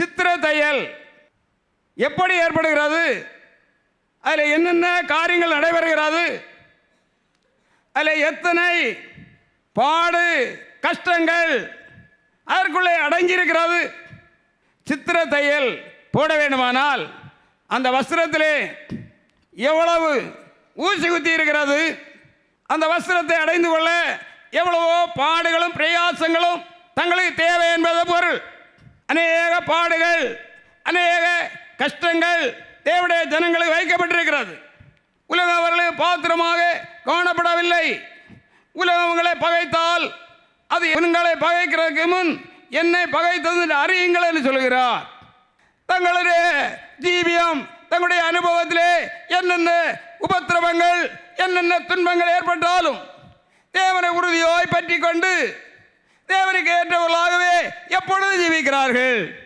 சித்திர தையல் எப்படி ஏற்படுகிறது? அதில் என்னென்ன காரியங்கள் நடைபெறுகிறது? அதில் எத்தனை பாடு கஷ்டங்கள் அதற்குள்ளே அடங்கியிருக்கிறது? சித்திர தையல் போட வேண்டுமானால் அந்த வஸ்திரத்திலே எவ்வளவு ஊசி குத்தி இருக்கிறது அந்த வஸ்திரத்தை அடைந்து கொள்ள எவ்வளவோ பாடுகளும் பிரயாசங்களும் தங்களுக்கு தேவை என்பதை அநேக பாடுகள் அநேக கஷ்டங்கள் தேவடைய ஜனங்களுக்கு வைக்கப்பட்டிருக்கிறது. உலகம் அவர்களை பாத்திரமாக காணப்படவில்லை. உலகங்களை பகைத்தால் அது எங்களை பகைக்கிறதுக்கு முன் என்னை பகைத்தது அறியுங்கள் என்று சொல்கிறார். தங்களுடைய ஜீவியம் தங்களுடைய அனுபவத்திலே என்னென்ன உபத்திரவங்கள் என்னென்ன துன்பங்கள் ஏற்பட்டாலும் தேவனை உறுதியாய் பற்றி கொண்டு தேவனுக்கு ஏற்றவர்களாகவே எப்பொழுது கொண்டிருக்கிறார்கள்